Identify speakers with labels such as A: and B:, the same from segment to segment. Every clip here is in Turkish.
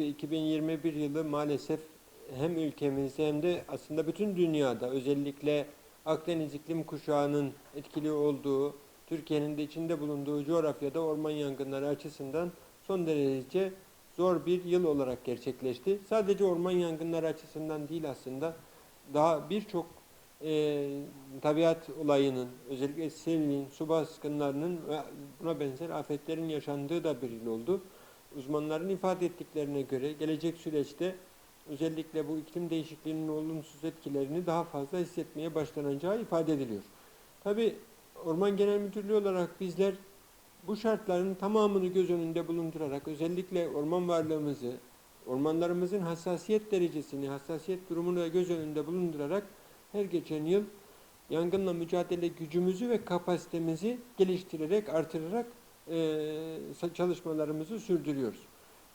A: gibi 2021 yılı maalesef hem ülkemizde hem de aslında bütün dünyada özellikle Akdeniz iklim kuşağının etkili olduğu, Türkiye'nin de içinde bulunduğu coğrafyada orman yangınları açısından son derece zor bir yıl olarak gerçekleşti. Sadece orman yangınları açısından değil aslında daha birçok e, tabiat olayının, özellikle selin, su baskınlarının ve buna benzer afetlerin yaşandığı da bir yıl oldu. Uzmanların ifade ettiklerine göre gelecek süreçte özellikle bu iklim değişikliğinin olumsuz etkilerini daha fazla hissetmeye başlanacağı ifade ediliyor. Tabi Orman Genel Müdürlüğü olarak bizler bu şartların tamamını göz önünde bulundurarak özellikle orman varlığımızı, ormanlarımızın hassasiyet derecesini, hassasiyet durumunu göz önünde bulundurarak her geçen yıl yangınla mücadele gücümüzü ve kapasitemizi geliştirerek, artırarak e, çalışmalarımızı sürdürüyoruz.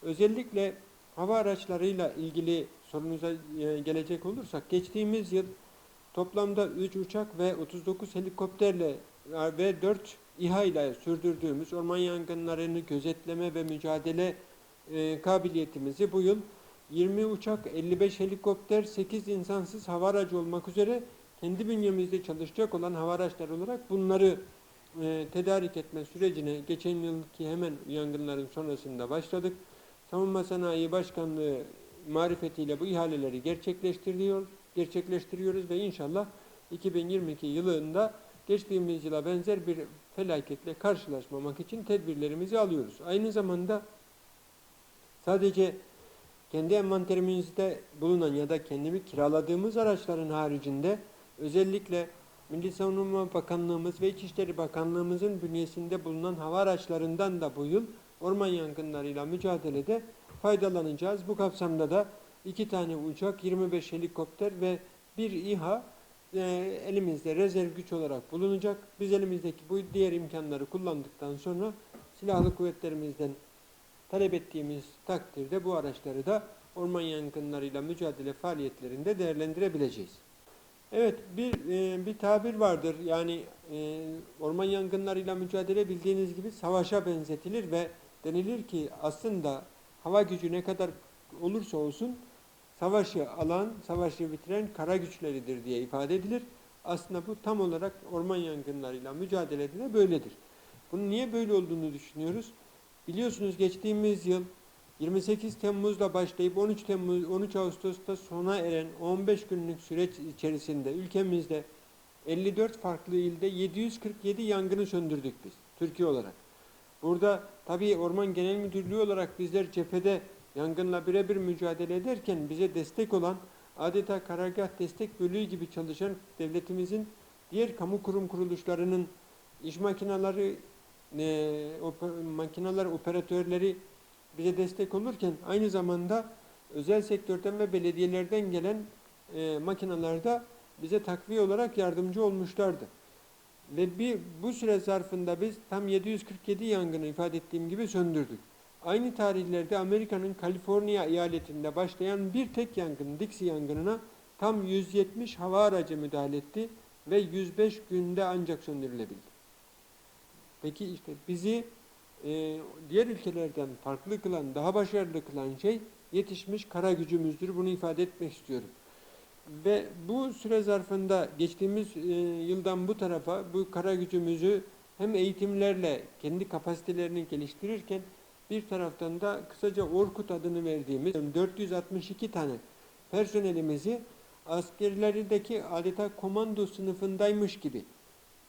A: Özellikle hava araçlarıyla ilgili sorunuza e, gelecek olursak, geçtiğimiz yıl toplamda 3 uçak ve 39 helikopterle ve 4 İHA ile sürdürdüğümüz orman yangınlarını gözetleme ve mücadele e, kabiliyetimizi bu yıl 20 uçak, 55 helikopter, 8 insansız hava aracı olmak üzere kendi bünyemizde çalışacak olan hava araçları olarak bunları e, tedarik etme sürecine geçen yılki hemen yangınların sonrasında başladık. Savunma Sanayi Başkanlığı marifetiyle bu ihaleleri gerçekleştiriyor, gerçekleştiriyoruz ve inşallah 2022 yılında geçtiğimiz yıla benzer bir felaketle karşılaşmamak için tedbirlerimizi alıyoruz. Aynı zamanda sadece kendi envanterimizde bulunan ya da kendimi kiraladığımız araçların haricinde özellikle Milli Savunma Bakanlığımız ve İçişleri Bakanlığımızın bünyesinde bulunan hava araçlarından da bu yıl orman yangınlarıyla mücadelede faydalanacağız. Bu kapsamda da iki tane uçak, 25 helikopter ve bir İHA e, elimizde rezerv güç olarak bulunacak. Biz elimizdeki bu diğer imkanları kullandıktan sonra silahlı kuvvetlerimizden talep ettiğimiz takdirde bu araçları da orman yangınlarıyla mücadele faaliyetlerinde değerlendirebileceğiz. Evet bir e, bir tabir vardır yani e, orman yangınlarıyla mücadele bildiğiniz gibi savaşa benzetilir ve denilir ki aslında hava gücü ne kadar olursa olsun savaşı alan, savaşı bitiren kara güçleridir diye ifade edilir. Aslında bu tam olarak orman yangınlarıyla mücadelede de böyledir. Bunun niye böyle olduğunu düşünüyoruz. Biliyorsunuz geçtiğimiz yıl 28 Temmuz'da başlayıp 13 Temmuz 13 Ağustos'ta sona eren 15 günlük süreç içerisinde ülkemizde 54 farklı ilde 747 yangını söndürdük biz Türkiye olarak. Burada tabii Orman Genel Müdürlüğü olarak bizler cephede yangınla birebir mücadele ederken bize destek olan adeta karargah destek bölüğü gibi çalışan devletimizin diğer kamu kurum kuruluşlarının iş makineleri e, oper, makineler operatörleri bize destek olurken aynı zamanda özel sektörden ve belediyelerden gelen e, makineler de bize takviye olarak yardımcı olmuşlardı. Ve bir, bu süre zarfında biz tam 747 yangını ifade ettiğim gibi söndürdük. Aynı tarihlerde Amerika'nın Kaliforniya eyaletinde başlayan bir tek yangın, Dixie yangınına tam 170 hava aracı müdahale etti ve 105 günde ancak söndürülebildi. Peki işte bizi e, diğer ülkelerden farklı kılan, daha başarılı kılan şey yetişmiş kara gücümüzdür. Bunu ifade etmek istiyorum. Ve bu süre zarfında geçtiğimiz e, yıldan bu tarafa bu kara gücümüzü hem eğitimlerle kendi kapasitelerini geliştirirken bir taraftan da kısaca Orkut adını verdiğimiz 462 tane personelimizi askerlerdeki adeta komando sınıfındaymış gibi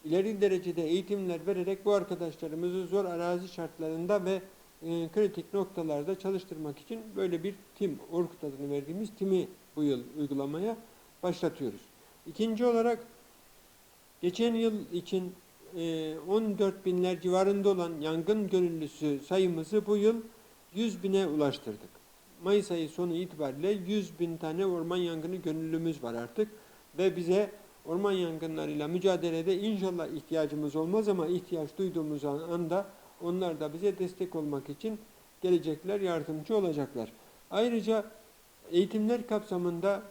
A: ileri derecede eğitimler vererek bu arkadaşlarımızı zor arazi şartlarında ve e, kritik noktalarda çalıştırmak için böyle bir tim, Orkut adını verdiğimiz timi bu yıl uygulamaya başlatıyoruz. İkinci olarak geçen yıl için e, 14 binler civarında olan yangın gönüllüsü sayımızı bu yıl 100 bine ulaştırdık. Mayıs ayı sonu itibariyle 100 bin tane orman yangını gönüllümüz var artık ve bize orman yangınlarıyla mücadelede inşallah ihtiyacımız olmaz ama ihtiyaç duyduğumuz anda onlar da bize destek olmak için gelecekler, yardımcı olacaklar. Ayrıca eğitimler kapsamında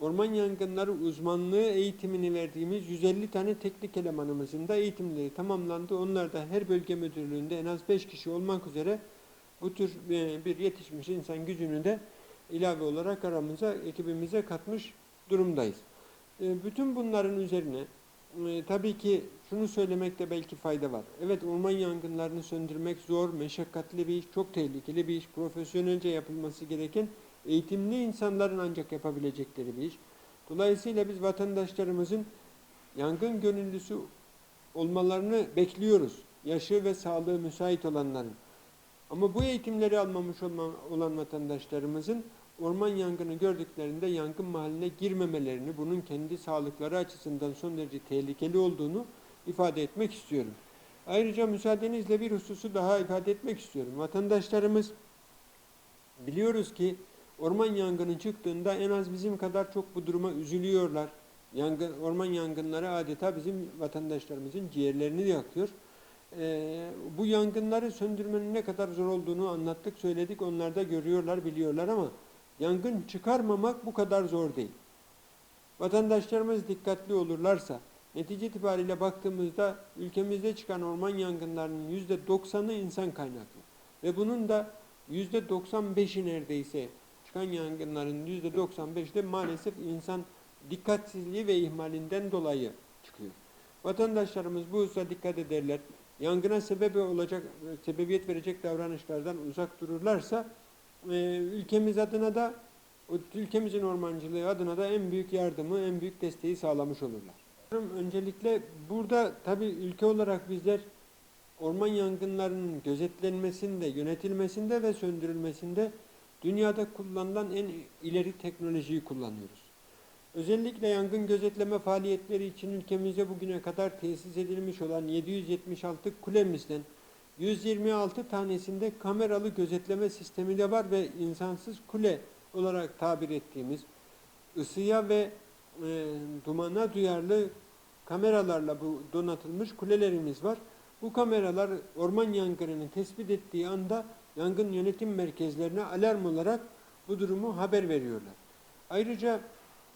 A: orman yangınları uzmanlığı eğitimini verdiğimiz 150 tane teknik elemanımızın da eğitimleri tamamlandı. Onlar da her bölge müdürlüğünde en az 5 kişi olmak üzere bu tür e, bir yetişmiş insan gücünü de ilave olarak aramıza, ekibimize katmış durumdayız. E, Bütün bunların üzerine e, tabii ki şunu söylemekte belki fayda var. Evet orman yangınlarını söndürmek zor, meşakkatli bir iş, çok tehlikeli bir iş, profesyonelce yapılması gereken eğitimli insanların ancak yapabilecekleri bir iş. Dolayısıyla biz vatandaşlarımızın yangın gönüllüsü olmalarını bekliyoruz. Yaşı ve sağlığı müsait olanların. Ama bu eğitimleri almamış olan vatandaşlarımızın orman yangını gördüklerinde yangın mahalline girmemelerini, bunun kendi sağlıkları açısından son derece tehlikeli olduğunu ifade etmek istiyorum. Ayrıca müsaadenizle bir hususu daha ifade etmek istiyorum. Vatandaşlarımız biliyoruz ki orman yangını çıktığında en az bizim kadar çok bu duruma üzülüyorlar. Yangın, orman yangınları adeta bizim vatandaşlarımızın ciğerlerini yakıyor. Ee, bu yangınları söndürmenin ne kadar zor olduğunu anlattık, söyledik. Onlar da görüyorlar, biliyorlar ama yangın çıkarmamak bu kadar zor değil. Vatandaşlarımız dikkatli olurlarsa, netice itibariyle baktığımızda ülkemizde çıkan orman yangınlarının yüzde 90'ı insan kaynaklı. Ve bunun da yüzde 95'i neredeyse çıkan yangınların yüzde 95'i de maalesef insan dikkatsizliği ve ihmalinden dolayı çıkıyor. Vatandaşlarımız bu hususa dikkat ederler. Yangına sebebi olacak, sebebiyet verecek davranışlardan uzak dururlarsa e, ülkemiz adına da ülkemizin ormancılığı adına da en büyük yardımı, en büyük desteği sağlamış olurlar. Öncelikle burada tabii ülke olarak bizler orman yangınlarının gözetlenmesinde, yönetilmesinde ve söndürülmesinde dünyada kullanılan en ileri teknolojiyi kullanıyoruz. Özellikle yangın gözetleme faaliyetleri için ülkemizde bugüne kadar tesis edilmiş olan 776 kulemizden 126 tanesinde kameralı gözetleme sistemi de var ve insansız kule olarak tabir ettiğimiz ısıya ve e, dumana duyarlı kameralarla bu donatılmış kulelerimiz var. Bu kameralar orman yangınını tespit ettiği anda yangın yönetim merkezlerine alarm olarak bu durumu haber veriyorlar. Ayrıca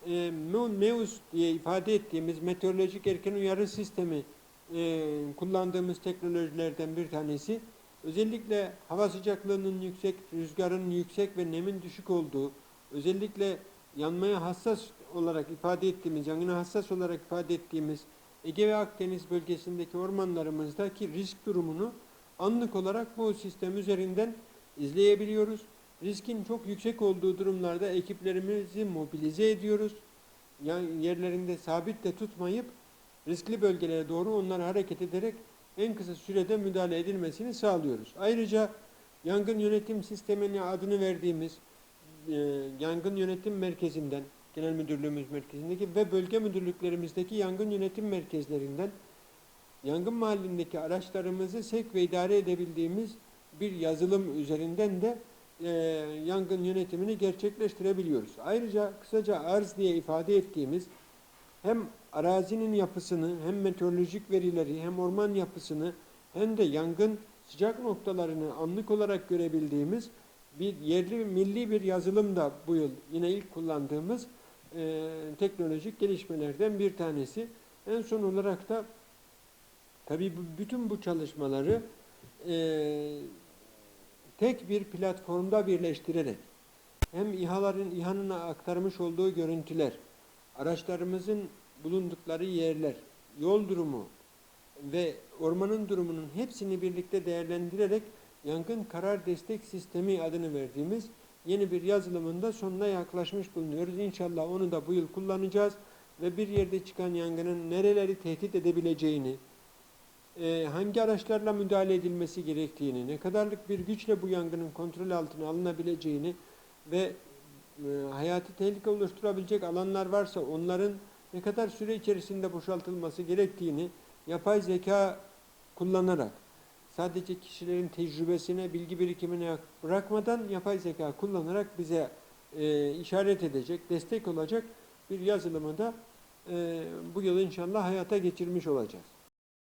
A: e, MEUS diye ifade ettiğimiz meteorolojik erken uyarı sistemi e, kullandığımız teknolojilerden bir tanesi. Özellikle hava sıcaklığının yüksek, rüzgarın yüksek ve nemin düşük olduğu, özellikle yanmaya hassas olarak ifade ettiğimiz, yangına hassas olarak ifade ettiğimiz Ege ve Akdeniz bölgesindeki ormanlarımızdaki risk durumunu anlık olarak bu sistem üzerinden izleyebiliyoruz. Riskin çok yüksek olduğu durumlarda ekiplerimizi mobilize ediyoruz. Yani yerlerinde sabit de tutmayıp riskli bölgelere doğru onları hareket ederek en kısa sürede müdahale edilmesini sağlıyoruz. Ayrıca yangın yönetim sistemine adını verdiğimiz e, yangın yönetim merkezinden, genel müdürlüğümüz merkezindeki ve bölge müdürlüklerimizdeki yangın yönetim merkezlerinden yangın mahallindeki araçlarımızı sevk ve idare edebildiğimiz bir yazılım üzerinden de e, yangın yönetimini gerçekleştirebiliyoruz. Ayrıca kısaca arz diye ifade ettiğimiz hem arazinin yapısını hem meteorolojik verileri hem orman yapısını hem de yangın sıcak noktalarını anlık olarak görebildiğimiz bir yerli milli bir yazılım da bu yıl yine ilk kullandığımız e, teknolojik gelişmelerden bir tanesi. En son olarak da tabii bu, bütün bu çalışmaları e, tek bir platformda birleştirerek hem İHA'ların İHA'nın aktarmış olduğu görüntüler, araçlarımızın bulundukları yerler, yol durumu ve ormanın durumunun hepsini birlikte değerlendirerek yangın karar destek sistemi adını verdiğimiz yeni bir yazılımında sonuna yaklaşmış bulunuyoruz. İnşallah onu da bu yıl kullanacağız ve bir yerde çıkan yangının nereleri tehdit edebileceğini, e, hangi araçlarla müdahale edilmesi gerektiğini, ne kadarlık bir güçle bu yangının kontrol altına alınabileceğini ve e, hayati tehlike oluşturabilecek alanlar varsa onların ne kadar süre içerisinde boşaltılması gerektiğini yapay zeka kullanarak sadece kişilerin tecrübesine, bilgi birikimine bırakmadan yapay zeka kullanarak bize e, işaret edecek, destek olacak bir yazılımı da e, bu yıl inşallah hayata geçirmiş olacağız.